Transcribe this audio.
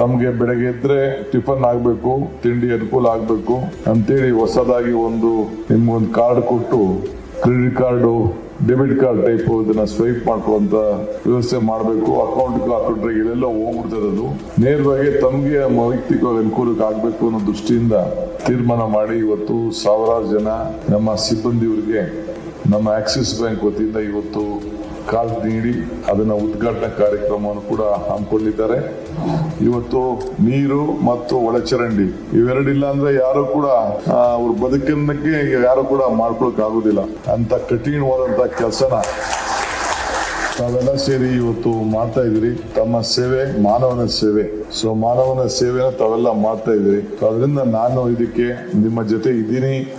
ತಮ್ಗೆ ಬೆಳಗ್ಗೆ ಟಿಫನ್ ಆಗ್ಬೇಕು, ತಿಂಡಿ ಅನುಕೂಲ ಆಗ್ಬೇಕು ಅಂತೇಳಿ ಹೊಸದಾಗಿ ಒಂದು ನಿಮ್ಗೊಂದು ಕಾರ್ಡ್ ಕೊಟ್ಟು credit card debit card type ಇದನ್ನ ಸ್ವೈಪ್ ಮಾಡ್ಕೊಳ್ಳುವಂತ ವ್ಯವಸ್ಥೆ ಮಾಡಬೇಕು. ಅಕೌಂಟ್ ಹಾಕೊಂಡ್ರೆ ಇಲ್ಲೆಲ್ಲ ಹೋಗ್ಬಿಡ್ತದೆ ಅದು. ನೇರವಾಗಿ ತಮಗೆ ವೈಯಕ್ತಿಕ ಅನುಕೂಲಕ್ಕೆ ಆಗ್ಬೇಕು ಅನ್ನೋ ದೃಷ್ಟಿಯಿಂದ ತೀರ್ಮಾನ ಮಾಡಿ ಇವತ್ತು ಸಾವಿರಾರು ಜನ ನಮ್ಮ ಸಿಬ್ಬಂದಿಯವರಿಗೆ ನಮ್ಮ ಆಕ್ಸಿಸ್ ಬ್ಯಾಂಕ್ ವತಿಯಿಂದ ಇವತ್ತು ಕಾರ್ಡ್ ನೀಡಿ ಅದನ್ನ ಉದ್ಘಾಟನಾ ಕಾರ್ಯಕ್ರಮವನ್ನು ಕೂಡ ಹಮ್ಮಿಕೊಂಡಿದ್ದಾರೆ. ಇವತ್ತು ನೀರು ಮತ್ತು ಒಳಚರಂಡಿ ಇವೆರಡಿಲ್ಲ ಅಂದ್ರೆ ಯಾರು ಕೂಡ ಅವ್ರ ಬದುಕನ್ನಕ್ಕೆ ಯಾರು ಕೂಡ ಮಾಡ್ಕೊಳಕ್ ಆಗುದಿಲ್ಲ. ಅಂತ ಕಠಿಣವಾದಂತ ಕೆಲಸನ ತಾವೆಲ್ಲ ಸೇರಿ ಇವತ್ತು ಮಾಡ್ತಾ ಇದ್ರಿ ತಮ್ಮ ಸೇವೆ ಮಾನವನ ಸೇವೆ. ಸೊ, ಮಾನವನ ಸೇವೆನ ತಾವೆಲ್ಲ ಮಾಡ್ತಾ ಇದ್ರಿ ಅದರಿಂದ ನಾನು ಇದಕ್ಕೆ ನಿಮ್ಮ ಜೊತೆ ಇದ್ದೀನಿ.